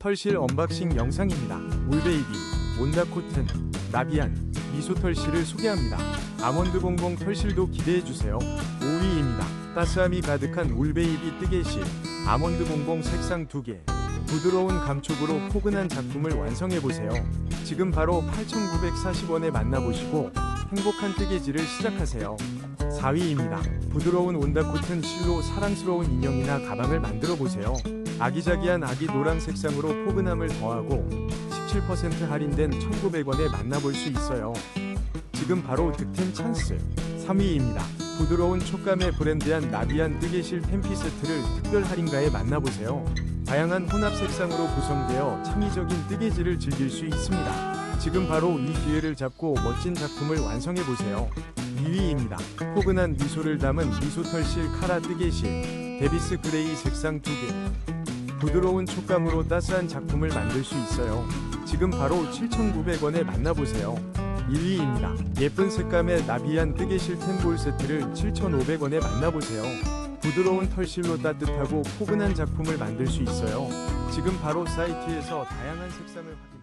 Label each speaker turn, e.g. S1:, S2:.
S1: 털실 언박싱 영상입니다. 울베이비, 몬다코튼, 나비안, 미소 털실을 소개합니다. 아몬드 봉봉 털실도 기대해주세요. 5위입니다. 따스함이 가득한 울베이비 뜨개실, 아몬드 봉봉 색상 2개. 부드러운 감촉으로 포근한 작품을 완성해보세요. 지금 바로 8,940원에 만나보시고 행복한 뜨개질을 시작하세요. 4위입니다. 부드러운 온다코튼 실로 사랑스러운 인형이나 가방을 만들어 보세요. 아기자기한 아기 노랑 색상으로 포근함을 더하고 17% 할인된 1,900원에 만나볼 수 있어요. 지금 바로 득템 찬스. 3위입니다. 부드러운 촉감의 브랜드한 나비안 뜨개실 템피 세트를 특별 할인가에 만나보세요. 다양한 혼합 색상으로 구성되어 창의적인 뜨개질을 즐길 수 있습니다. 지금 바로 이 기회를 잡고 멋진 작품을 완성해 보세요. 2위입니다. 포근한 미소를 담은 미소털실 카라 뜨개실 데비스 그레이 색상 2개 부드러운 촉감으로 따스한 작품을 만들 수 있어요. 지금 바로 7,900원에 만나보세요. 1위입니다. 예쁜 색감의 나비안 뜨개실 텐볼 세트를 7,500원에 만나보세요. 부드러운 털실로 따뜻하고 포근한 작품을 만들 수 있어요. 지금 바로 사이트에서 다양한 색상을 확인